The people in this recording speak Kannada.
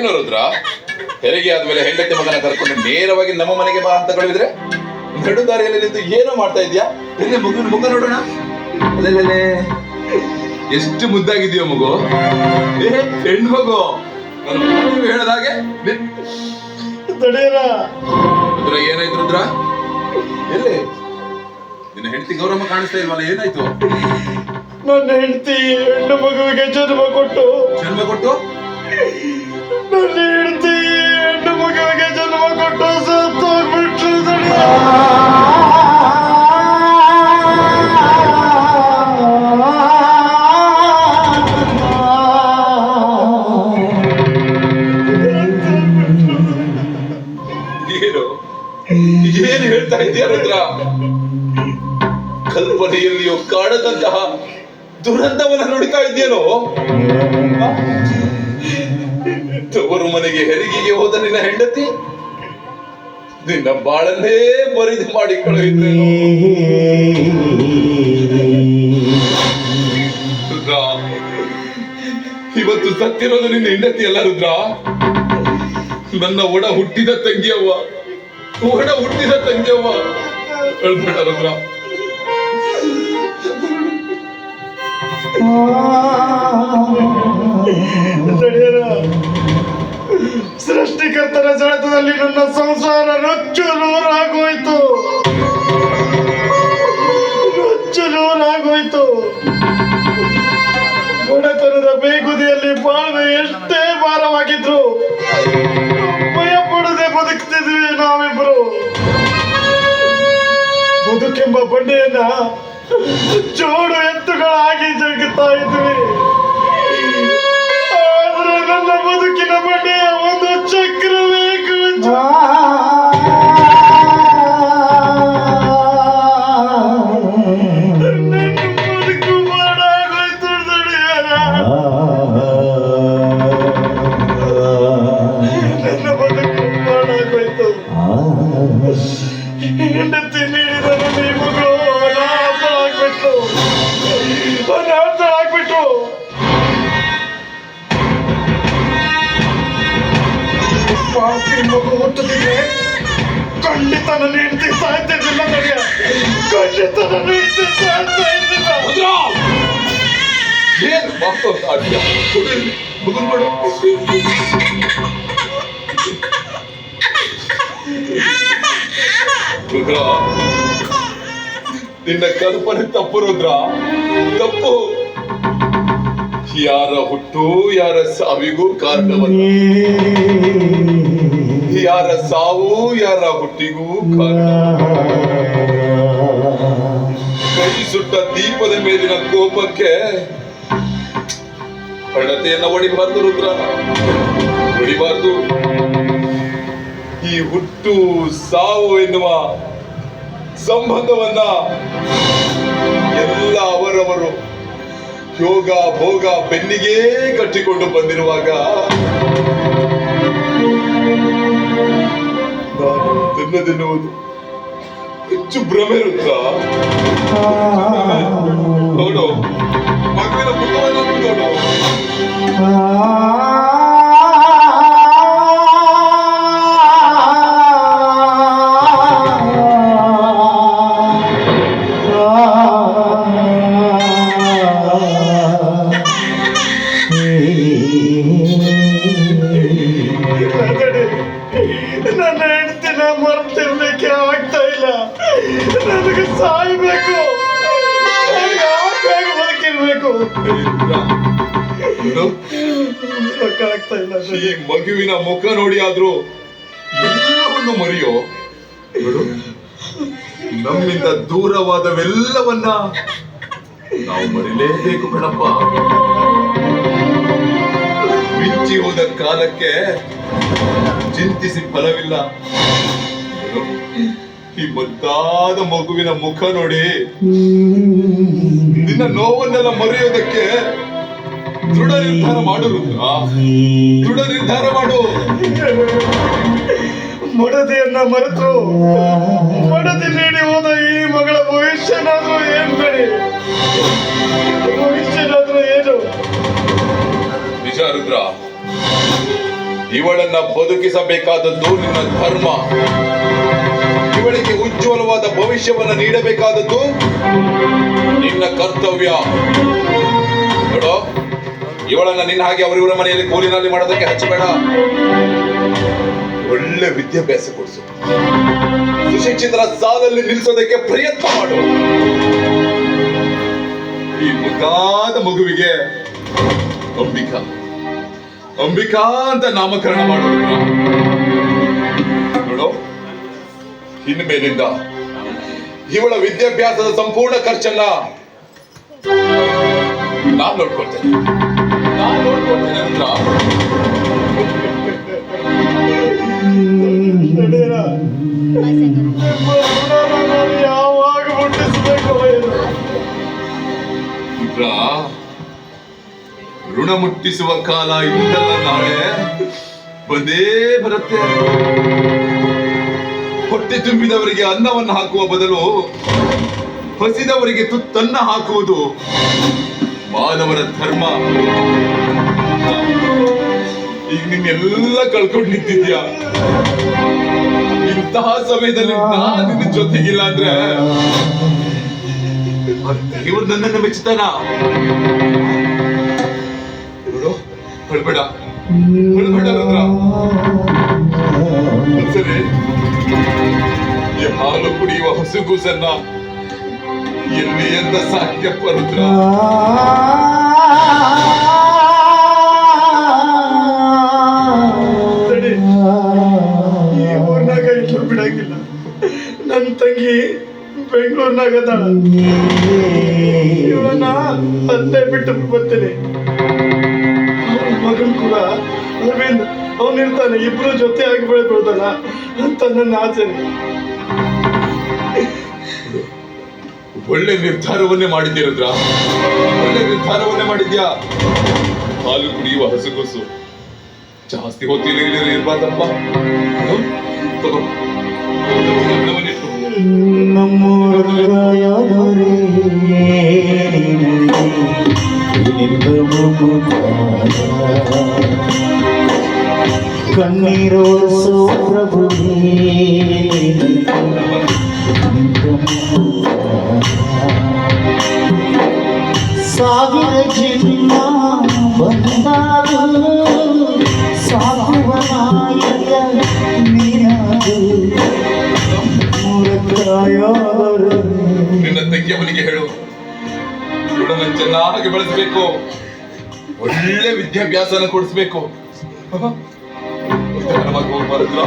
ಇದೇನು ರುದ್ರ? ಹೆರಿಗೆ ಆದ್ಮೇಲೆ ಹೆಂಡತಿ ಮಗನ ಕರ್ಕೊಂಡು ನೇರವಾಗಿ ನಮ್ಮ ಮನೆಗೆ ಬಾ ಅಂತ ಕಳಿದ್ರೆ ನಡು ದಾರಿಯಲ್ಲಿ ನಿಂತು ಏನೋ ಮಾಡ್ತಾ ಇದ್ಯಾ? ಎಲ್ಲಿ ಮಗನ ಮುಖ ನೋಡೋಣ. ಅಲ್ಲೇ ಎಷ್ಟು ಮುದ್ದಾಗಿದ್ಯೋ ಮಗು? ಏ ಹೆಣ್ಣು ಮಗು. ಮಗು ಹೇಳದ ಹಾಗೆ ರುದ್ರ ಏನಾಯ್ತು ರುದ್ರ? ಎಲ್ಲಿ? ನಿನ್ನ ಹೆಂಡತಿ ಗೌರಮ್ಮ ಕಾಣಿಸ್ತಾ ಇಲ್ವಲ್ಲ ಏನಾಯ್ತು? ನನ್ನ ಹೆಂಡತಿ ಹೆಣ್ಣು ಮಗುವಿಗೆ ಜನ್ಮ ಕೊಟ್ಟು. ಜನ್ಮ ಕೊಟ್ಟು? ನನ್ನ ಹೆಂಡತಿ ಹೆಣ್ಣು ಮಗುವಿಗೆ ಜನ್ಮ ಕೊಟ್ಟು ಸತ್ತೋಗ್ಬಿಟ್ಲು ತಡೆಯ ಏನು? ಏನು ಹೇಳ್ತಾ ಇದೆಯಾ ರುದ್ರ? ಕಲ್ಪನೆಯಲ್ಲಿಯೋ ಕಾಡದಂತಹ ದುರಂತವನ್ನ ನುಡಿತಾ ಇದೆಯೇನೋ ತವರು ಮನೆಗೆ ಹೆರಿಗೆಗೆ ಹೋದ ನಿನ್ನ ಹೆಂಡತಿ? ನಿನ್ನ ಬಾಳನ್ನೇ ಮರಿದು ಮಾಡಿ ಕಳುಹಿದ್ರೇನು ರುದ್ರ, ಇವತ್ತು ಸತ್ತಿರೋದು ನಿನ್ನ ಹೆಂಡತಿ ಅಲ್ಲ ರುದ್ರ? ನನ್ನ ಒಡ ಹುಟ್ಟಿದ ತಂಗಿಯವ್ವ. ಒಡ ಹುಟ್ಟಿದ ತಂಗಿಯವ್ವ. ಹೇಳ್ಬೇಡ ರುದ್ರ. ಸೃಷ್ಟಿಕರ್ತರ ಸೆಳೆತದಲ್ಲಿ ನನ್ನ ಸಂಸಾರ ರೊಚ್ಚು ನೂರಾಗೋಯ್ತು. ರೊಚ್ಚು ನೂರಾಗೋಯ್ತು. ಬಡತನದ ಬೇಗುದಿಯಲ್ಲಿ ಬಾಳ್ವೆ ಎಷ್ಟೇ ಭಾರವಾಗಿದ್ರು ಭಯ ಪಡದೆ ಬದುಕ್ತಿದ್ವಿ ನಾವಿಬ್ರು. ಬದುಕೆಂಬ ಬಂಡೆಯನ್ನ ಜೋಡು ಎತ್ತುಗಳಾಗಿ ಜಗ್ಗುತ್ತಾ ಇದ್ವಿ. ಆದ್ರೆ ನನ್ನ ಬದುಕಿನ ಬಂಡೆಯ ಮಾಡಾಗೋಯ್ತು ಹೆಂಡತಿ ನೀಡಿದ ನನ್ನ ಈ ಮಗಳು ಅನಾಥ ಆಗ್ಬಿಟ್ಟು ಅನಾಥ ಆಗ್ಬಿಟ್ಟು. ಪಾಪಿ ಮಗು ಹುಟ್ಟದಿದ್ರೆ ಖಂಡಿತ ನನ್ನ ಹೆಂಡತಿ ಸಾಯ್ತಿರ್ಲಿಲ್ಲ ನನಗೆ. ಖಂಡಿತ ನನ್ನ ಹೆಂಡತಿ ಸಾಯ್ತಾ ಇರ್ಲಿಲ್ಲ ಏನು ಮಕ್ಕಳು ಸಾಧ್ಯ ಮುಗಿದ್ಬಿಡು. ನಿನ್ನ ಕಲ್ಪನೆ ತಪ್ಪು ರುದ್ರ. ತಪ್ಪು. ಯಾರ ಹುಟ್ಟು, ಯಾರ ಸಾವಿಗೂ ಕಾರಣವಲ್ಲ. ಯಾರ ಸಾವು, ಯಾರ ಹುಟ್ಟಿಗೂ ಕಾರಣ ಕೈ ಸುಟ್ಟ ದೀಪದ ಮೇಲಿನ ಕೋಪಕ್ಕೆ ಹಣತೆಯನ್ನ ಹೊಡಿಬಾರ್ದು ರುದ್ರ. ಹೊಡಿಬಾರ್ದು ಈ ಹುಟ್ಟು ಸಾವು ಎನ್ನುವ ಸಂಬಂಧವನ್ನ ಎಲ್ಲ ಅವರವರು ಯೋಗ, ಭೋಗ, ಬೆನ್ನಿಗೆ ಕಟ್ಟಿಕೊಂಡು ಬಂದಿರುವಾಗ ನಾನು ತಿನ್ನದಿನ್ನುವುದು ಹೆಚ್ಚು ಭ್ರಮೆ ಇರುತ್ತಾ ನೋಡು, ಮಗುವಿನ ಮುಖವನ್ನು ನೋಡು. ಈ ಮಗುವಿನ ಮುಖ ನೋಡಿ ಆದ್ರೂ ಎಲ್ಲವನ್ನು ಮರೆಯೋ? ನಮ್ಮಿಂದ ದೂರವಾದವೆಲ್ಲವನ್ನ ನಾವು ಮರಿಲೇಬೇಕು ಕಣಪ್ಪ. ಮಿಂಚಿ ಹೋದ ಕಾಲಕ್ಕೆ ಚಿಂತಿಸಿ ಫಲವಿಲ್ಲ. ಈ ಮುದ್ದಾದ ಮಗುವಿನ ಮುಖ ನೋಡಿ. ನಿನ್ನ ನೋವನ್ನೆಲ್ಲ ಮರೆಯೋದಕ್ಕೆ ದೃಢ ನಿರ್ಧಾರ ಮಾಡು ರುದ್ರ. ದೃಢ ನಿರ್ಧಾರ ಮಾಡು. ಮಡದಿಯನ್ನ ಮರೆತು ಮಡದಿ ನೀಡಿ ಹೋದ ಈ ಮಗಳ ಭವಿಷ್ಯನಾದ್ರೂ ಏನ್ ಬೇಡಿ ಭವಿಷ್ಯನಾದ್ರೂ ಏನು? ನಿಜ ರುದ್ರ. ಇವಳನ್ನ ಬದುಕಿಸಬೇಕಾದದ್ದು ನಿನ್ನ ಧರ್ಮ. ಉಜ್ವಲವಾದ ಭವಿಷ್ಯವನ್ನು ನೀಡಬೇಕಾದದ್ದು ನಿನ್ನ ಕರ್ತವ್ಯ. ನೋಡೋ, ಇವಳನ್ನ ನಿನ್ನ ಹಾಗೆ ಅವರಿವರ ಮನೆಯಲ್ಲಿ ಕೂಲಿನಲ್ಲಿ ಮಾಡೋದಕ್ಕೆ ಹಚ್ಚಬೇಡ. ಒಳ್ಳೆ ವಿದ್ಯಾಭ್ಯಾಸ ಕೊಡಿಸು. ಸುಶಿಕ್ಷಿತರ ಸಾಲಲ್ಲಿ ನಿಲ್ಲಿಸೋದಕ್ಕೆ ಪ್ರಯತ್ನ ಮಾಡು. ಈ ಮುದ್ದಾದ ಮಗುವಿಗೆ ಅಂಬಿಕಾ. ಅಂಬಿಕಾ ಅಂತ ನಾಮಕರಣ ಮಾಡೋದು. ಇನ್ನು ಮೇಲಿಂದ. ಇವಳ ವಿದ್ಯಾಭ್ಯಾಸದ ಸಂಪೂರ್ಣ ಖರ್ಚನ್ನ ನಾನ್ ನೋಡ್ಕೊಳ್ತೇನೆ. ನಾನ್ ನೋಡ್ಕೊಳ್ತೇನೆ ಅಂತ ಯಾವಾಗ ಮುಟ್ಟಿಸ್ಬೇಕು ಋಣ ಮುಟ್ಟಿಸುವ ಕಾಲ ಇಂದಲ್ಲ ನಾಳೆ. ಬಂದೇ ಬರುತ್ತೆ. ಹೊಟ್ಟೆ ತುಂಬಿದವರಿಗೆ ಅನ್ನವನ್ನು ಹಾಕುವ ಬದಲು ಹಸಿದವರಿಗೆ ತುತ್ತನ್ನ ಹಾಕುವುದು ಮಾನವರ ಧರ್ಮ. ಈಗ ನಿನ್ನೆಲ್ಲ ಕಳ್ಕೊಂಡು ನಿಂತಿದ್ಯಾ? ಇಂತಹ ಸಮಯದಲ್ಲಿ ನಾನು ಜೊತೆಗಿಲ್ಲ ಅಂದ್ರೆ ದೇವರು ನನ್ನನ್ನು ಮೆಚ್ಚುತ್ತಾನ ಹೊಳ್ಬೇಡ ಹೊಳ್ಬೇಡ ಸರಿ ಈ ಹಾಲು ಕುಡಿಯುವ ಹಸುಗೂಸನ್ನ ಎಲ್ಲಿ ಎಂದ ಸಾಧ್ಯ ಪರುದ್ರ. ಈ ಊರ್ನಾಗ ಇಟ್ಲು ಬಿಡಂಗಿಲ್ಲ. ನನ್ನ ತಂಗಿ ಬೆಂಗಳೂರಿನಾಗ ಅದಾಳ. ಇವಳನ್ನ ಅಲ್ಲೇ ಬಿಟ್ಟು ಬರ್ತೀನಿ ಅವನಿರ್ತಾನೆ ಇಬ್ರು ಜೊತೆ ಆಗಿ ಬೆಳೆದ್ಬಿಡ್ತಾನ. ಅಂತ ನನ್ನ ಆಸೆ ಒಳ್ಳೆ ನಿರ್ಧಾರವನ್ನೇ ಮಾಡಿದ್ದೀರದ್ರ? ರುದ್ರ ಒಳ್ಳೆ ನಿರ್ಧಾರವನ್ನೇ ಮಾಡಿದ್ಯಾ ಹಾಲು ಕುಡಿಯುವ ಹಸುಗೊಸು. ಜಾಸ್ತಿ ಹೊತ್ತಿಲ್ಲ ಇರ್ಬಾರ್ದಪ್ಪ? ತಗೋ. ಹೇಳು ಇವಳನ್ನ ಚೆನ್ನಾಗಿ ಬೆಳೆಸ್ಬೇಕು. ಒಳ್ಳೆ ವಿದ್ಯಾಭ್ಯಾಸನ ಕೊಡಿಸ್ಬೇಕು. ಬರುತ್ತ